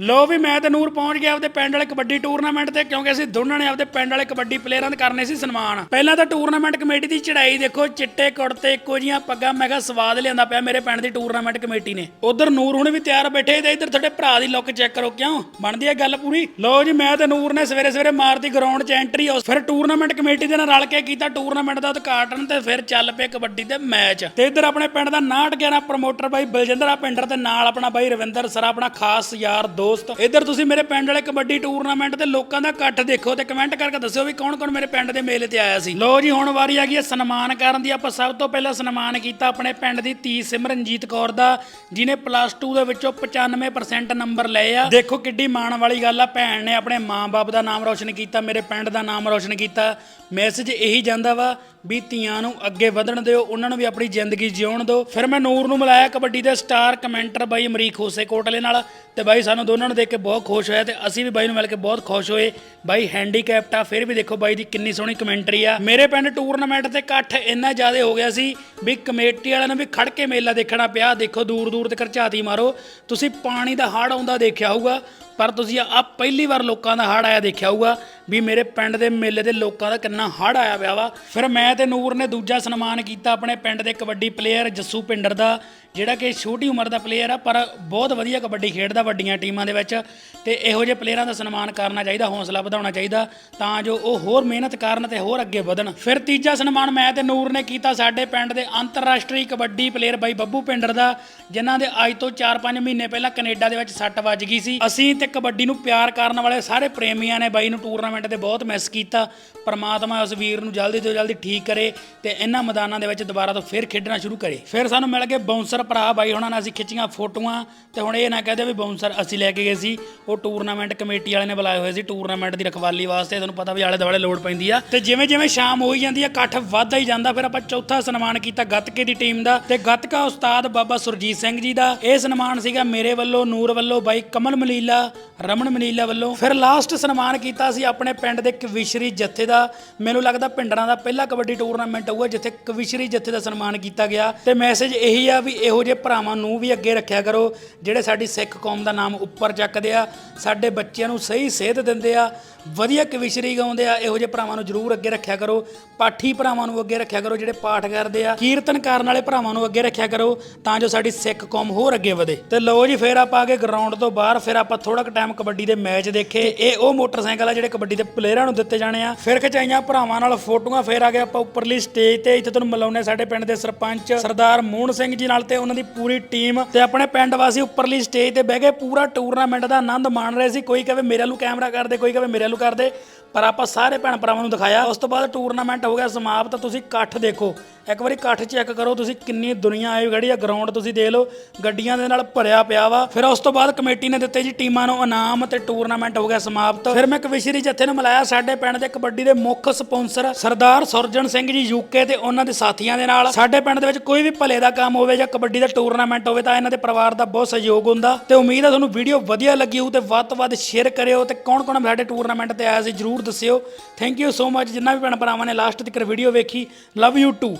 ਲੋ ਵੀ ਮੈਂ ਤੇ ਨੂਰ ਪਹੁੰਚ ਗਿਆ ਆਪਦੇ ਪਿੰਡ ਵਾਲੇ ਕਬੱਡੀ ਟੂਰਨਾਮੈਂਟ ਤੇ, ਕਿਉਂਕਿ ਅਸੀਂ ਦੋਨਾਂ ਨੇ ਆਪਦੇ ਪਿੰਡ ਵਾਲੇ ਕਬੱਡੀ ਪਲੇਅਰਾਂ ਦੇ ਕਰਨੇ ਸੀ ਸਨਮਾਨ। ਪਹਿਲਾਂ ਤਾਂ ਟੂਰਨਾਮੈਂਟ ਕਮੇਟੀ ਦੀ ਚੜਾਈ ਦੇਖੋ, ਚਿੱਟੇ ਕੁੜਤੇ, ਇੱਕੋ ਜੀਆਂ ਪੱਗਾਂ, ਮੈਂ ਕਿਹਾ ਸਵਾਦ ਲਿਆਂਦਾ ਪਿਆ ਮੇਰੇ ਪਿੰਡ ਦੀ ਟੂਰਨਾਮੈਂਟ ਕਮੇਟੀ ਨੇ। ਉਧਰ ਨੂਰ ਹੁਣ ਵੀ ਤਿਆਰ ਬੈਠੇ ਤੇ ਇੱਧਰ ਤੁਹਾਡੇ ਭਰਾ ਦੀ ਲੁੱਕ ਚੈੱਕ ਕਰੋ, ਕਿਉਂ? ਬਣਦੀ ਹੈ ਗੱਲ ਪੂਰੀ? ਲੋ ਜੀ, ਮੈਂ ਤੇ ਨੂਰ ਨੇ ਸਵੇਰੇ ਸਵੇਰੇ ਮਾਰਤੀ ਗਰਾਊਂਡ 'ਚ ਐਂਟਰੀ ਉਸ ਫਿਰ ਟੂਰਨਾਮੈਂਟ ਕਮੇਟੀ ਦੇ ਨਾਲ ਰਲ ਕੇ ਕੀਤਾ, ਟੂਰਨਾਮੈਂਟ ਦਾ ਉਦਘਾਟਨ ਤੇ ਫਿਰ ਚੱਲ ਪਏ ਕਬੱਡੀ ਦੇ ਮੈਚ। ਤੇ ਇੱਧਰ ਆਪਣੇ ਪਿੰਡ ਦਾ 911 ਪ੍ਰਮੋਟਰ ਬਾਈ ਬਲਜਿੰਦਰ, ਆ ਪਿੰਡਰ ਤੇ ਨਾਲ ਆਪਣਾ ਬਾਈ ਰਵਿੰਦਰ ਸਰ, ਆਪਣਾ ਖਾਸ ਯਾਰ ਦੋਸਤ, ਇੱਧਰ ਤੁਸੀਂ ਮੇਰੇ ਪਿੰਡ ਵਾਲੇ ਕਬੱਡੀ ਟੂਰਨਾਮੈਂਟ ਤੇ ਲੋਕਾਂ ਦਾ ਇਕੱਠ ਦੇਖੋ ਤੇ ਕਮੈਂਟ ਕਰਕੇ ਦੱਸਿਓ ਵੀ ਕੌਣ ਕੌਣ ਮੇਰੇ ਪਿੰਡ ਦੇ ਮੇਲੇ ਤੇ ਆਇਆ ਸੀ। ਲੋ ਜੀ, ਹੁਣ ਵਾਰੀ ਆ ਗਈ ਹੈ ਸਨਮਾਨ ਕਰਨ ਦੀ। ਆਪਾਂ ਸਭ ਤੋਂ ਪਹਿਲਾਂ ਸਨਮਾਨ ਕੀਤਾ ਆਪਣੇ ਪਿੰਡ ਦੀ ਧੀ ਸਿਮਰਨਜੀਤ ਕੌਰ ਦਾ ਜਿਨੇ ਪਲੱਸ 2 ਦੇ ਵਿੱਚੋਂ 95% ਨੰਬਰ ਲਏ ਆ। ਦੇਖੋ ਕਿੱਡੀ ਮਾਣ ਵਾਲੀ ਗੱਲ ਆ, ਭੈਣ ਨੇ ਆਪਣੇ ਮਾਂ-ਬਾਪ ਦਾ ਨਾਮ ਰੌਸ਼ਨ ਕੀਤਾ, ਮੇਰੇ ਪਿੰਡ ਦਾ ਨਾਮ ਰੌਸ਼ਨ ਕੀਤਾ। ਮੈਸੇਜ ਇਹੀ ਜਾਂਦਾ ਵਾ ਵੀ ਧੀਆਂ ਨੂੰ ਅੱਗੇ ਵਧਣ ਦਿਓ, ਉਹਨਾਂ ਨੂੰ ਵੀ ਆਪਣੀ ਜ਼ਿੰਦਗੀ ਜਿਉਣ ਦਿਓ। ਫਿਰ ਮੈਂ ਨੂਰ ਨੂੰ ਮਿਲਾਇਆ ਕਬੱਡੀ ਦੇ ਸਟਾਰ ਕਮੈਂਟਰ ਬਾਈ ਅਮਰੀਕ ਹੋਸੇ ਕੋਟਲੇ ਨਾਲ ਤੇ ਬਾਈ ਸਾਨੂੰ ਉਹਨਾਂ ਨੂੰ ਦੇਖ ਕੇ ਬਹੁਤ ਖੁਸ਼ ਹੋਇਆ ਤੇ ਅਸੀਂ ਵੀ ਬਾਈ ਨੂੰ ਮਿਲ ਕੇ ਬਹੁਤ ਖੁਸ਼ ਹੋਏ। ਬਾਈ ਹੈਂਡੀਕੈਪਟ ਆ, ਫਿਰ ਵੀ ਦੇਖੋ ਬਾਈ ਦੀ ਕਿੰਨੀ ਸੋਹਣੀ ਕਮੈਂਟਰੀ ਆ। ਮੇਰੇ ਪਿੰਡ ਟੂਰਨਾਮੈਂਟ ਤੇ ਇਕੱਠ ਇੰਨਾ ਜ਼ਿਆਦਾ ਹੋ ਗਿਆ ਸੀ ਵੀ ਕਮੇਟੀ ਵਾਲਿਆਂ ਨੂੰ ਵੀ ਖੜ ਕੇ ਮੇਲਾ ਦੇਖਣਾ ਪਿਆ। ਦੇਖੋ ਦੂਰ ਦੂਰ ਤੱਕ ਝਾਤੀ ਮਾਰੋ। ਤੁਸੀਂ ਪਾਣੀ ਦਾ ਹੜ ਆਉਂਦਾ ਦੇਖਿਆ ਹੋਊਗਾ। ਪਰ ਤੁਸੀਂ ਆ ਪਹਿਲੀ ਵਾਰ ਲੋਕਾਂ ਦਾ ਹੜ ਆਇਆ ਦੇਖਿਆ ਹੋਊਗਾ ਵੀ ਮੇਰੇ ਪਿੰਡ ਦੇ ਮੇਲੇ ਦੇ ਲੋਕਾਂ ਦਾ ਕਿੰਨਾ ਹੜ ਆਇਆ ਪਿਆ ਵਾ। ਫਿਰ ਮੈਂ ਤੇ ਨੂਰ ਨੇ ਦੂਜਾ ਸਨਮਾਨ ਕੀਤਾ ਆਪਣੇ ਪਿੰਡ ਦੇ ਕਬੱਡੀ ਪਲੇਅਰ ਜੱਸੂ ਪਿੰਡਰ ਦਾ, ਜਿਹੜਾ ਕਿ ਛੋਟੀ ਉਮਰ ਦਾ ਪਲੇਅਰ ਆ, ਪਰ ਬਹੁਤ ਵਧੀਆ ਕਬੱਡੀ ਖੇਡਦਾ ਵੱਡੀਆਂ ਟੀਮਾਂ ਦੇ ਵਿੱਚ। ਤੇ ਇਹੋ ਜਿਹੇ ਪਲੇਅਰਾਂ ਦਾ ਸਨਮਾਨ ਕਰਨਾ ਚਾਹੀਦਾ, ਹੌਸਲਾ ਵਧਾਉਣਾ ਚਾਹੀਦਾ, ਤਾਂ ਜੋ ਉਹ ਹੋਰ ਮਿਹਨਤ ਕਰਨ ਤੇ ਹੋਰ ਅੱਗੇ ਵਧਣ। ਫਿਰ ਤੀਜਾ ਸਨਮਾਨ ਮੈਂ ਤੇ ਨੂਰ ਨੇ ਕੀਤਾ ਸਾਡੇ ਪਿੰਡ ਦੇ ਅੰਤਰਰਾਸ਼ਟਰੀ ਕਬੱਡੀ ਪਲੇਅਰ ਬਾਈ ਬੱਬੂ ਪਿੰਡਰ ਦਾ, ਜਿਨ੍ਹਾਂ ਦੇ ਅੱਜ ਤੋਂ 4-5 ਮਹੀਨੇ ਪਹਿਲਾਂ ਕੈਨੇਡਾ ਦੇ ਵਿੱਚ ਸੱਟ ਵੱਜ ਗਈ ਸੀ। ਅਸੀਂ ਤੇ ਕਬੱਡੀ ਨੂੰ ਪਿਆਰ ਕਰਨ ਵਾਲੇ ਸਾਰੇ ਪ੍ਰੇਮੀਆਂ ਨੇ ਬਾਈ ਨੂੰ ਟੂਰਨਾਮੈਂਟ ਤੇ ਬਹੁਤ ਮਿਸ ਕੀਤਾ। ਪਰਮਾਤਮਾ ਉਸ ਵੀਰ ਨੂੰ ਜਲਦੀ ਤੋਂ ਜਲਦੀ ਠੀਕ ਕਰੇ ਤੇ ਇਹਨਾਂ ਮੈਦਾਨਾਂ ਦੇ ਵਿੱਚ ਦੁਬਾਰਾ ਤੋਂ ਫਿਰ ਖੇਡਣਾ ਸ਼ੁਰੂ ਕਰੇ। ਫਿਰ ਸਾਨੂੰ ਮਿਲ ਗਏ ਬਾਉਂਸਰ ਭਰਾ ਬਾਈ ਹੁਣਾਂ ਨਾਲ ਅਸੀਂ ਖਿੱਚੀਆਂ ਫੋਟੋਆਂ ਤੇ ਹੁਣ ਇਹ ਨਾ ਕਹਦੇ ਵੀ ਬਾਉਂਸਰ ਅਸੀਂ ਲੈ ਕੇ ਗਏ ਸੀ। ਉਹ ਟੂਰਨਾਮੈਂਟ ਕਮੇਟੀ ਵਾਲੇ ਨੇ ਬੁਲਾਏ ਹੋਏ ਸੀ ਟੂਰਨਾਮੈਂਟ ਦੀ ਰਖਵਾਲੀ ਵਾਸਤੇ। ਤੁਹਾਨੂੰ ਪਤਾ ਵੀ ਆਲੇ ਦੁਆਲੇ ਲੋੜ ਪੈਂਦੀ ਆ। ਤੇ ਜਿਵੇਂ ਜਿਵੇਂ ਸ਼ਾਮ ਹੋਈ ਜਾਂਦੀ ਆ, ਇਕੱਠ ਵੱਧਦਾ ਹੀ ਜਾਂਦਾ। ਫਿਰ ਆਪਾਂ ਚੌਥਾ ਸਨਮਾਨ ਕੀਤਾ ਗੱਤਕੇ ਦੀ ਟੀਮ ਦਾ। ਤੇ ਗੱਤਕਾ ਉਸਤਾਦ ਬਾਬਾ ਸੁਰਜੀਤ ਸਿੰਘ ਜੀ ਦਾ। ਇਹ ਸਨਮਾਨ ਸੀਗਾ ਮੇਰੇ ਵੱਲੋਂ, ਨੂਰ ਵੱਲੋਂ ਬਾਈ ਕਮਲ ਮਲੀਲਾ ਰਮਨ ਮਨੀਲਾ ਵੱਲੋਂ ਫਿਰ ਲਾਸਟ ਸਨਮਾਨ ਕੀਤਾ ਸੀ ਆਪਣੇ ਪਿੰਡ ਦੇ ਕਵਿਸ਼ਰੀ ਜੱਥੇ ਦਾ। ਮੈਨੂੰ ਲੱਗਦਾ ਪਿੰਡਰਾਂ ਦਾ ਪਹਿਲਾ ਕਬੱਡੀ ਟੂਰਨਾਮੈਂਟ ਹੋਊਗਾ ਜਿੱਥੇ ਕਵਿਸ਼ਰੀ ਜੱਥੇ ਦਾ ਸਨਮਾਨ ਕੀਤਾ ਗਿਆ। ਤੇ ਮੈਸੇਜ ਇਹੀ ਆ ਵੀ ਇਹੋ ਜਿਹੇ ਭਰਾਵਾਂ ਨੂੰ ਵੀ ਅੱਗੇ ਰੱਖਿਆ ਕਰੋ, ਜਿਹੜੇ ਸਾਡੀ ਸਿੱਖ ਕੌਮ ਦਾ ਨਾਮ ਉੱਪਰ ਚੱਕਦੇ ਆ, ਸਾਡੇ ਬੱਚਿਆਂ ਨੂੰ ਸਹੀ ਸਿਹਤ ਦਿੰਦੇ ਆ, ਵਧੀਆ ਕਵਿਸ਼ਰੀ ਗਾਉਂਦੇ ਆ, ਇਹੋ ਜਿਹੇ ਭਰਾਵਾਂ ਨੂੰ ਜ਼ਰੂਰ ਅੱਗੇ ਰੱਖਿਆ ਕਰੋ। ਪਾਠੀ ਭਰਾਵਾਂ ਨੂੰ ਅੱਗੇ ਰੱਖਿਆ ਕਰੋ, ਜਿਹੜੇ ਪਾਠ ਕਰਦੇ ਆ, ਕੀਰਤਨ ਕਰਨ ਵਾਲੇ ਭਰਾਵਾਂ ਨੂੰ ਅੱਗੇ ਰੱਖਿਆ ਕਰੋ, ਤਾਂ ਜੋ ਸਾਡੀ ਸਿੱਖ ਕੌਮ ਹੋਰ ਅੱਗੇ ਵਧੇ। ਤੇ ਲਓ ਜੀ, ਫੇਰ ਆਪਾਂ ਆ ਗਏ ਗਰਾਊਂਡ ਤੋਂ ਬਾਹਰ, ਫਿਰ ਆਪਾਂ ਥੋੜਾ ਕੁ ਟਾਈਮ ਕਬੱਡੀ ਦੇ ਮੈਚ ਦੇਖੇ। ਇਹ ਉਹ ਮੋਟਰਸਾਈਕਲ ਆ ਜਿਹੜੇ ਕਬੱਡੀ ਦੇ ਪਲੇਅਰਾਂ ਨੂੰ ਦਿੱਤੇ ਜਾਣੇ ਆ। ਫਿਰ ਖਿਚਾਈਆਂ ਭਰਾਵਾਂ ਨਾਲ ਫੋਟੋਆਂ, ਫੇਰ ਆ ਗਏ ਆਪਾਂ ਉੱਪਰਲੀ ਸਟੇਜ ਤੇ। ਇੱਥੇ ਤੁਹਾਨੂੰ ਮਿਲਾਉਣੇ ਸਾਡੇ ਪਿੰਡ ਦੇ ਸਰਪੰਚ ਸਰਦਾਰ ਮੋਹਨ ਸਿੰਘ ਜੀ ਨਾਲ ਤੇ ਉਹਨਾਂ ਦੀ ਪੂਰੀ ਟੀਮ ਤੇ ਆਪਣੇ ਪਿੰਡ ਵਾਸੀ ਉੱਪਰਲੀ ਸਟੇਜ ਤੇ ਬਹਿ ਕੇ ਪੂਰਾ ਟੂਰਨਾਮੈਂਟ ਦਾ ਆਨੰਦ ਮਾਣ ਰਹੇ ਸੀ। ਕੋਈ ਕਹੇ, ਮੇਰੇ ਵੱਲੋਂ ਕੈਮਰਾ ਕਰਦੇ ਕੋਈ ਕਹੇ, ਮੇਰੇ ਵੱਲੋਂ ਕਰਦੇ ਪਰ ਆਪਾਂ ਸਾਰੇ ਭੈਣ ਭਰਾਵਾਂ ਨੂੰ ਦਿਖਾਇਆ, ਉਸ ਤੋਂ ਬਾਅਦ ਟੂਰਨਾਮੈਂਟ ਹੋ ਗਿਆ ਸਮਾਪਤ, ਤੁਸੀਂ ਇਕੱਠ ਦੇਖੋ। ਇੱਕ ਵਾਰੀ ਇਕੱਠ ਚੈੱਕ ਕਰੋ, ਤੁਸੀਂ ਕਿੰਨੀ ਦੁਨੀਆ ਆਈ ਖੜੀ ਆ ਗਰਾਊਂਡ ਤੁਸੀਂ ਦੇਖ ਲਓ, ਗੱਡੀਆਂ ਦੇ ਨਾਲ ਭਰਿਆ ਪਿਆ ਵਾ। ਫਿਰ ਉਸ ਤੋਂ ਬਾਅਦ ਕਮੇਟੀ ਨੇ ਦਿੱਤੇ ਜੀ ਟੀਮਾਂ ਨੂੰ ਇਨਾਮ ਤੇ ਟੂਰਨਾਮੈਂਟ ਹੋ ਗਿਆ ਸਮਾਪਤ। ਫਿਰ ਮੈਂ ਕਵਿਸ਼ਰੀ ਜੱਥੇ ਨੂੰ ਮਿਲਾਇਆ, ਸਾਡੇ ਪਿੰਡ ਦੇ ਕਬੱਡੀ ਦੇ ਮੁੱਖ ਸਪਾਂਸਰ ਸਰਦਾਰ ਸੁਰਜਨ ਸਿੰਘ ਜੀ ਯੂਕੇ ਤੇ ਉਹਨਾਂ ਦੇ ਸਾਥੀਆਂ ਦੇ ਨਾਲ। ਸਾਡੇ ਪਿੰਡ ਦੇ ਵਿੱਚ ਕੋਈ ਵੀ ਭਲੇ ਦਾ ਕੰਮ ਹੋਵੇ ਜਾਂ ਕਬੱਡੀ ਦਾ ਟੂਰਨਾਮੈਂਟ ਹੋਵੇ ਤਾਂ ਇਹਨਾਂ ਦੇ ਪਰਿਵਾਰ ਦਾ ਬਹੁਤ ਸਹਿਯੋਗ ਹੁੰਦਾ। ਤੇ ਉਮੀਦ ਹੈ ਤੁਹਾਨੂੰ ਵੀਡੀਓ ਵਧੀਆ ਲੱਗੀ ਹੋਊ ਤੇ ਵੱਧ ਤੋਂ ਵੱਧ ਸ਼ੇਅਰ ਕਰਿਓ ਤੇ ਕੌਣ ਕੌਣ ਸਾਡੇ ਟੂਰਨਾਮੈਂਟ ਤੇ ਆਇਆ ਸੀ, ਜ਼ਰੂਰ ਜਰੂਰ ਦੱਸਿਓ। ਥੈਂਕ ਯੂ ਸੋ ਮੱਚ ਜਿੰਨਾ ਵੀ ਭੈਣ ਭਰਾਵਾਂ ਨੇ ਲਾਸਟ ਤੱਕ ਵੀਡੀਓ ਵੇਖੀ ਲਵ ਯੂ ਟੂ